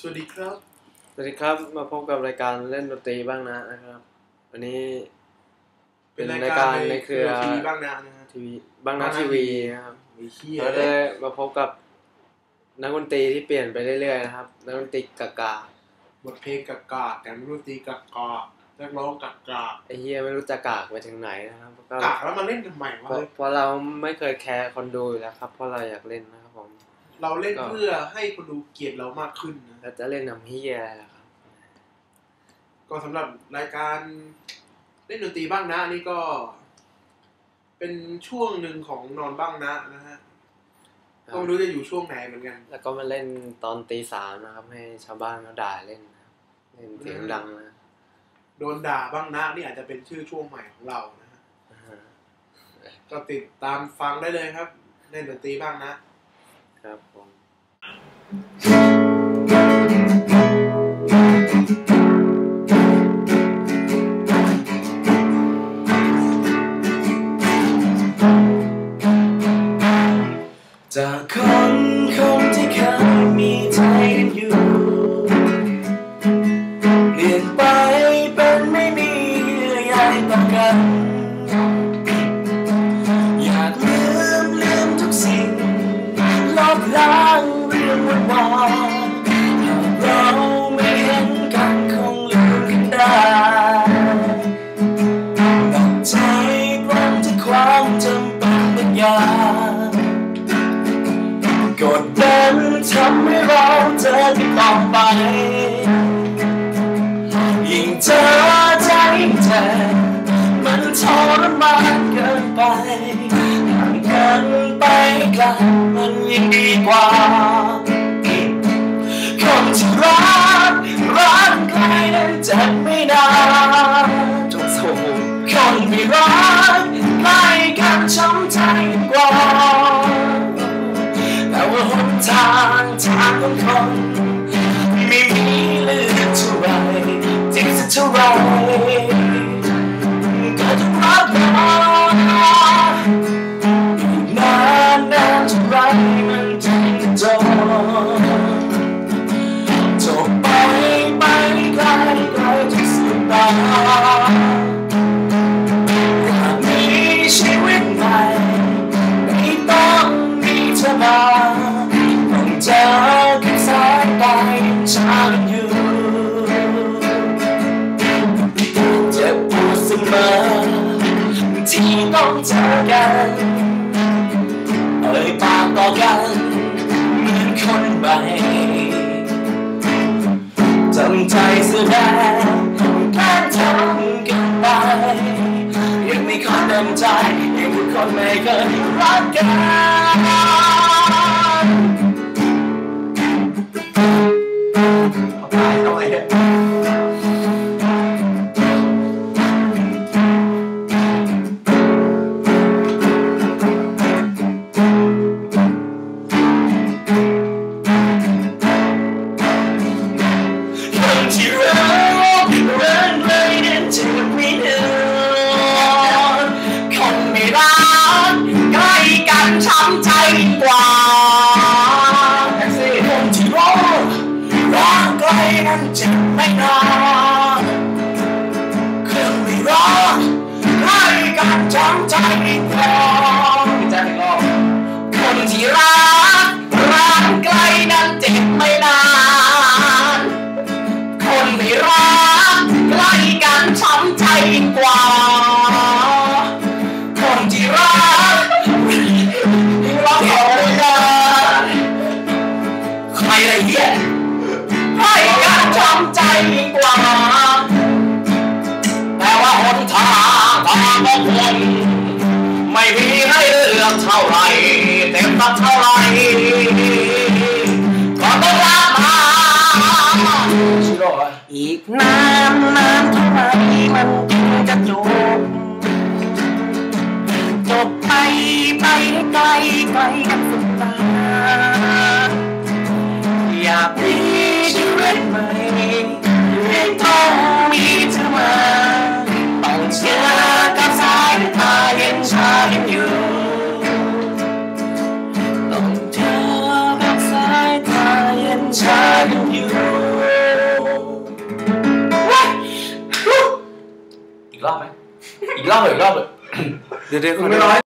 สวัสดีครับ สวัสดีครับ มาพบกับรายการเล่นดนตรีบ้างนะนะครับ วันนี้เป็นรายการในเครือทีวีบ้างนะนะฮะทีวีบ้างนะทีวีนะครับมีเฮียเราได้มาพบกับนักดนตรีที่เปลี่ยนไปเรื่อยๆนะครับ นักดนตรีกากาบทเพลงกากาแต่ไม่รู้ตีกากานักร้องกากาไอ้เฮียไม่รู้จะกากไปถึงไหนนะครับก็กากแล้วมาเล่นทำไมวะเพราะเพราะเราไม่เคยแคร์คนดูอยู่แล้วครับ เพราะเราอยากเล่นนะครับผม เราเล่นเพื่อให้คนดูเกลียดเรามากขึ้นนะเราจะเล่นนำเฮียอะไรล่ะครับ ก็สำหรับรายการเล่นดนตรีบ้างนะนี่ก็ เป็นช่วงหนึ่งของนอนบ้างนะนะฮะก็ไม่รู้จะอยู่ช่วงไหนเหมือนกัน แล้วก็มาเล่นตอนตีสามนะครับ ให้ชาวบ้านเขาด่าเล่นนะครับเล่นเสียงดังนะโดนด่าบ้างนะนี่อาจจะเป็นชื่อช่วงใหม่ของเรานะฮะอ่าฮะก็ติดตามฟังได้เลยครับ เล่นดนตรีบ้างนะ ครับผมจากคนคนที่เคยมีใจกันอยู่ เปลี่ยนไปเป็นไม่มีเยื่อใยต่อกัน กดดันทำให้เราเจอที่ต่อไป ยิ่งเจอใจยิ่งเจ็บมันทรมานเกินไปห่างกันไปไกลมันยิ่งดีกว่า ทางทางของคนไม่มีเลือกเท่าไรที่จะเท่าไรก็ต้องรับมันอีกนานนานเท่าไรมันจึงจะจบจบไปไปไกลไกลจากสุดตา เจอกันเอ่ยปากต่อกันเหมือนคนใหม่จำใจแสดงแค่ทำกันไปยังไม่ค่อยเต็มใจยังทุกคนไม่เคยรักกัน ก เท่าไรเต็มสักเท่าไรก็ต้องรักมาชิโร่อีกนานนานเท่าไรมันถึงจะจบจบไปไปให้ไกลไกลกัน รอบไหมอีกรอบเลยอีกรอบเลยเดี๋ยวเดี๋ยวขอไม่ดูร้อย